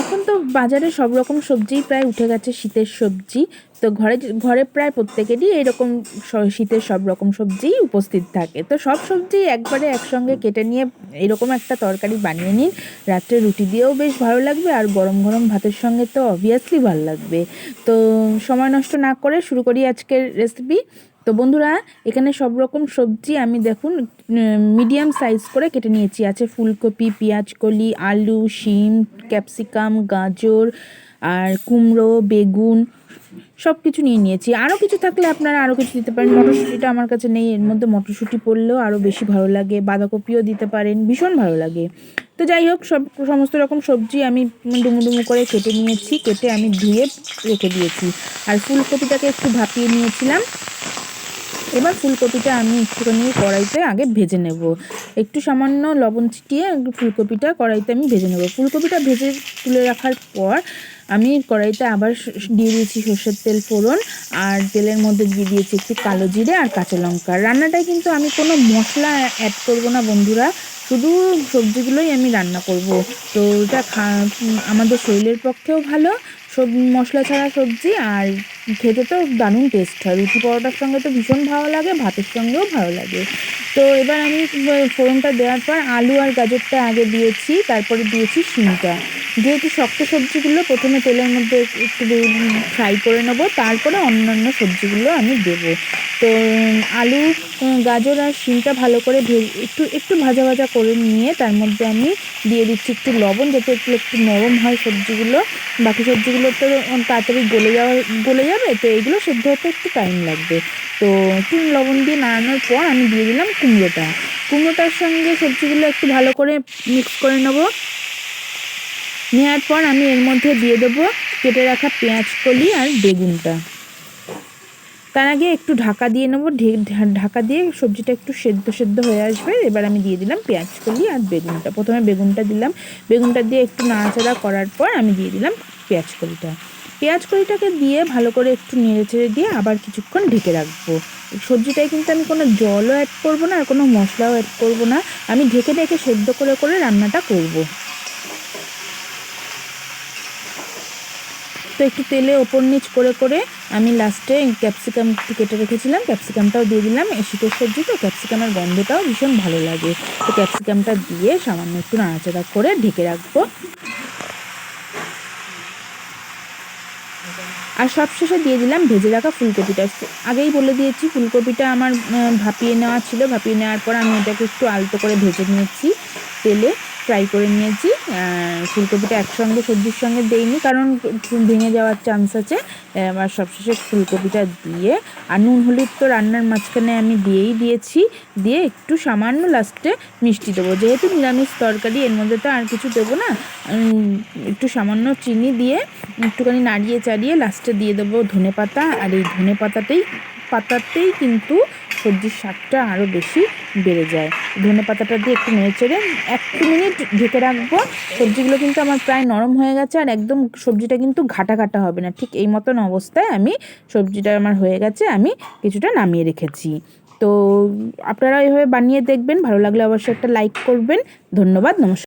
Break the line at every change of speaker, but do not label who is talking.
এখন তো বাজারে সব রকম সবজিই প্রায় উঠে গেছে, শীতের সবজি। তো ঘরে ঘরে প্রায় প্রত্যেকেরই এরকম শীতের সব রকম সবজিই উপস্থিত থাকে। তো সব সবজি একবারে একসঙ্গে কেটে নিয়ে এরকম একটা তরকারি বানিয়ে নিন। রাত্রে রুটি দিয়েও বেশ ভালো লাগবে আর গরম গরম ভাতের সঙ্গে তো অবভিয়াসলি ভালো লাগবে। তো সময় নষ্ট না করে শুরু করি আজকের রেসিপি তো বন্ধুরা, এখানে সব রকম সবজি আমি দেখুন মিডিয়াম সাইজ করে কেটে নিয়েছি। আছে ফুলকপি পেঁয়াজকলি আলু, শিম ক্যাপসিকাম গাজর, আর কুমড়ো, বেগুন সব কিছু নিয়ে নিয়েছি। আরও কিছু থাকলে আপনারা আরও কিছু দিতে পারেন। মটরশুঁটিটা আমার কাছে নেই, এর মধ্যে মটরশুঁটি পড়লেও আরও বেশি ভালো লাগে। বাঁধাকপিও দিতে পারেন, ভীষণ ভালো লাগে। তো যাই হোক, সব, সমস্ত রকম সবজি আমি ডুমু ডুমু করে কেটে নিয়েছি, কেটে আমি ধুয়ে রেখে দিয়েছি। আর ফুলকপিটাকে একটু ভাপিয়ে নিয়েছিলাম। এবার ফুলকপিটা আমি একটুখানি কড়াইতে আগে ভেজে নেব। একটু সামান্য লবণ ছিটিয়ে ফুলকপিটা কড়াইতে আমি ভেজে নেব। ফুলকপিটা ভেজে তুলে রাখার পর আমি কড়াইতে আবার দিয়ে দিয়েছি সর্ষের তেল ফোড়ন আর তেলের মধ্যে দিয়ে দিয়েছি একটু কালো জিরে আর কাঁচা লঙ্কা। রান্নাটায় কিন্তু আমি কোনো মশলা অ্যাড করব না বন্ধুরা। শুধু সবজিগুলোই আমি রান্না করব। তো এটা আমাদের শরীরের পক্ষেও ভালো। সব, মশলা ছাড়া সবজি আর খেতে তো দারুণ টেস্ট হয়। রুটি পরোটার সঙ্গে তো ভীষণ ভালো লাগে, ভাতের সঙ্গেও ভালো লাগে। তো এবার আমি ফোড়নটা দেওয়ার পর আলু আর গাজরটা আগে দিয়েছি, তারপরে দিয়েছি শিমটা। যেহেতু শক্ত সবজিগুলো প্রথমে তেলের মধ্যে একটু ফ্রাই করে নেব, তারপরে অন্যান্য সবজিগুলো আমি দেবো। তো, আলু গাজর আর শিমটা ভালো করে একটু একটু ভাজা ভাজা করে নিয়ে তার মধ্যে আমি দিয়ে দিচ্ছি একটু লবণ, যাতে একটু একটু নরম হয় সবজিগুলো। বাকি সবজিগুলো তো তাড়াতাড়ি গলে যাওয়া গলে যাবে, তো এগুলো সেদ্ধ হতে একটু টাইম লাগবে। তো একটু লবণ দিয়ে নাড়ানোর পর আমি দিয়ে দিলাম কুমড়োটা। কুমড়োটার সঙ্গে সবজিগুলো একটু ভালো করে মিক্স করে নেব। নেওয়ার পর আমি এর মধ্যে দিয়ে দেবো কেটে রাখা পেঁয়াজ, কলি আর বেগুনটা। তার আগে একটু ঢাকা দিয়ে নেব ঢাকা দিয়ে সবজিটা একটু সেদ্ধ সেদ্ধ হয়ে আসবে। এবার আমি দিয়ে দিলাম পেঁয়াজ, কলি আর বেগুনটা। প্রথমে বেগুনটা দিলাম। বেগুনটা দিয়ে একটু নাড়াচাড়া করার পর আমি দিয়ে দিলাম পেঁয়াজ, কলিটা। পেঁয়াজ কড়িটাকে দিয়ে ভালো করে একটু নেড়ে চেড়ে দিয়ে আবার কিছুক্ষণ ঢেকে রাখব। সবজিটায় কিন্তু আমি কোনো জলও অ্যাড করব না আর কোনো মশলাও অ্যাড করব না। আমি ঢেকে ঢেকে সেদ্ধ করে করে রান্নাটা করব। তো একটু তেলে ওপর নিচ করে করে আমি লাস্টে ক্যাপসিকাম কেটে রেখেছিলাম। ক্যাপসিকামটাও দিয়ে দিলাম। শীতের সবজি তো ক্যাপসিকামের গন্ধটাও ভীষণ ভালো লাগে। তো ক্যাপসিকামটা দিয়ে সামান্য একটু নাড়াচাড়া করে ঢেকে রাখব। আর সবশেষে দিয়ে দিলাম ভেজে রাখা ফুলকপিটা। আগেই বলে দিয়েছি, ফুলকপিটা আমার ভাপিয়ে নেওয়া ছিল। ভাপিয়ে নেওয়ার পর আমি এটাকে একটু আলতো করে ভেজে নিয়েছি তেলে। ফ্রাই করে নিয়েছি। ফুলকপিটা একসঙ্গে, সবজির সঙ্গে দেইনি, কারণ ভেঙে যাওয়ার চান্স আছে। এবার সবশেষে ফুলকপিটা দিয়ে, আর নুন হলুদ তো রান্নার মাঝখানে আমি দিয়েই দিয়েছি। দিয়ে একটু সামান্য লাস্টে মিষ্টি দেবো। যেহেতু নিরামিষ তরকারি, এর মধ্যে তো আর কিছু দেবো না। একটু সামান্য চিনি দিয়ে, একটুখানি নাড়িয়ে চাড়িয়ে লাস্টে দিয়ে দেবো ধনে পাতা আর এই ধনে পাতাতেই পাতাতেই কিন্তু সবজির স্বাদটা আরও বেশি বেড়ে যায়। ধনে পাতাটা দিয়ে একটু নেড়ে চেড়ে এক মিনিট ঢেকে রাখব। সবজিগুলো কিন্তু আমার প্রায় নরম হয়ে গেছে আর একদম সবজিটা কিন্তু ঘাটা ঘাটা হবে না। ঠিক এই মতন অবস্থায় আমি সবজিটা আমার হয়ে গেছে, আমি কিছুটা নামিয়ে রেখেছি। তো আপনারা এইভাবে বানিয়ে দেখবেন, ভালো লাগলে অবশ্যই একটা লাইক করবেন। ধন্যবাদ, নমস্কার।